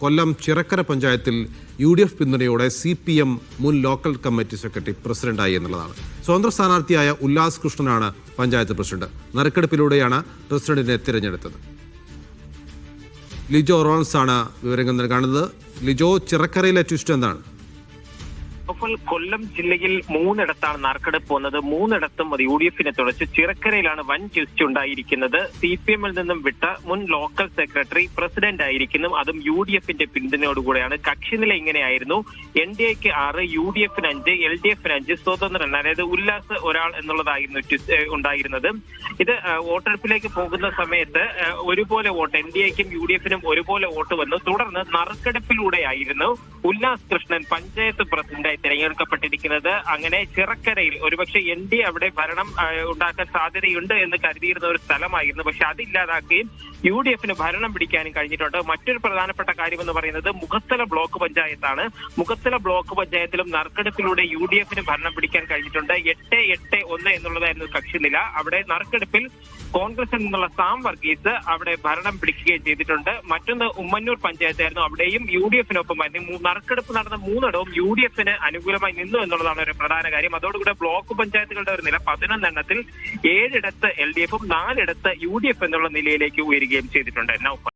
കൊല്ലം ചിറക്കര പഞ്ചായത്തിൽ U D F പിന്തുണയോടെ C P M മുൻ ലോക്കൽ കമ്മിറ്റി സെക്രട്ടറി പ്രസിഡന്റായി എന്നുള്ളതാണ്. സ്വതന്ത്ര സ്ഥാനാർത്ഥിയായ ഉല്ലാസ് കൃഷ്ണനാണ് പഞ്ചായത്ത് പ്രസിഡന്റ്. നറുക്കെടുപ്പിലൂടെയാണ് പ്രസിഡന്റിനെ തിരഞ്ഞെടുത്തത്. ലിജോ റോൺസ് ആണ് വിവരങ്ങൾ നൽകുന്നത് ലിജോ ചിറക്കരയിലെ ട്വിസ്റ്റ് എന്താണ്? അപ്പോൾ കൊല്ലം ജില്ലയിൽ മൂന്നിടത്താണ് നറുക്കെടുപ്പ് വന്നത്. മൂന്നിടത്തും അത് യു ഡി എഫിനെ തുടച്ച് ചിറക്കരയിലാണ് വൻ ട്വിസ്റ്റ് ഉണ്ടായിരിക്കുന്നത്. സി പി എമ്മിൽ നിന്നും വിട്ട മുൻ ലോക്കൽ സെക്രട്ടറി പ്രസിഡന്റ് ആയിരിക്കുന്നു. അതും യു ഡി എഫിന്റെ പിന്തുണയോടുകൂടെയാണ്. കക്ഷിനില ഇങ്ങനെയായിരുന്നു. എൻ ഡി എക്ക് ആറ് യു ഡി എഫിന് അഞ്ച് എൽ ഡി എഫിന് അഞ്ച് സ്വതന്ത്രൻ അതായത് ഉല്ലാസ് ഒരാൾ എന്നുള്ളതായിരുന്നു ഉണ്ടായിരുന്നത്. ഇത് വോട്ടെടുപ്പിലേക്ക് പോകുന്ന സമയത്ത് ഒരുപോലെ വോട്ട് എൻ ഡി എക്കും യു ഡി എഫിനും ഒരുപോലെ വോട്ട് വന്നു. തുടർന്ന് നറുക്കെടുപ്പിലൂടെയായിരുന്നു ഉല്ലാസ് കൃഷ്ണൻ പഞ്ചായത്ത് പ്രസിഡന്റായി തിരഞ്ഞെടുക്കപ്പെട്ടിരിക്കുന്നത്. അങ്ങനെ ചിറക്കരയിൽ ഒരുപക്ഷെ എൻ ഡി അവിടെ ഭരണം ഉണ്ടാക്കാൻ സാധ്യതയുണ്ട് എന്ന് കരുതിയിരുന്ന ഒരു സ്ഥലമായിരുന്നു. പക്ഷെ അതില്ലാതാക്കുകയും യു ഡി എഫിന് ഭരണം പിടിക്കാനും കഴിഞ്ഞിട്ടുണ്ട്. മറ്റൊരു പ്രധാനപ്പെട്ട കാര്യം എന്ന് പറയുന്നത് മുഖത്തല ബ്ലോക്ക് പഞ്ചായത്താണ്. മുഖത്തല ബ്ലോക്ക് പഞ്ചായത്തിലും നറുക്കെടുപ്പിലൂടെ യു ഡി എഫിന് ഭരണം പിടിക്കാൻ കഴിഞ്ഞിട്ടുണ്ട്. എട്ട് എട്ട് ഒന്ന് എന്നുള്ളതായിരുന്നു കക്ഷിനില. അവിടെ നറുക്കെടുപ്പിൽ കോൺഗ്രസിൽ നിന്നുള്ള സാം വർഗീസ് അവിടെ ഭരണം പിടിക്കുകയും ചെയ്തിട്ടുണ്ട്. മറ്റൊന്ന് ഉമ്മന്നൂർ പഞ്ചായത്തായിരുന്നു. അവിടെയും യു ഡി എഫിനൊപ്പം നറുക്കെടുപ്പ് നടന്ന മൂന്നിടവും യു ഡി എഫിന് അനുകൂലമായി നിന്നു എന്നുള്ളതാണ് ഒരു പ്രധാന കാര്യം. അതോടുകൂടെ ബ്ലോക്ക് പഞ്ചായത്തുകളുടെ ഒരു നില പതിനൊന്നെണ്ണത്തിൽ ഏഴിടത്ത് എൽ ഡി എഫും നാലിടത്ത് യു ഡി എഫ് എന്നുള്ള നിലയിലേക്ക് ഉയരുകയും ചെയ്തിട്ടുണ്ട്.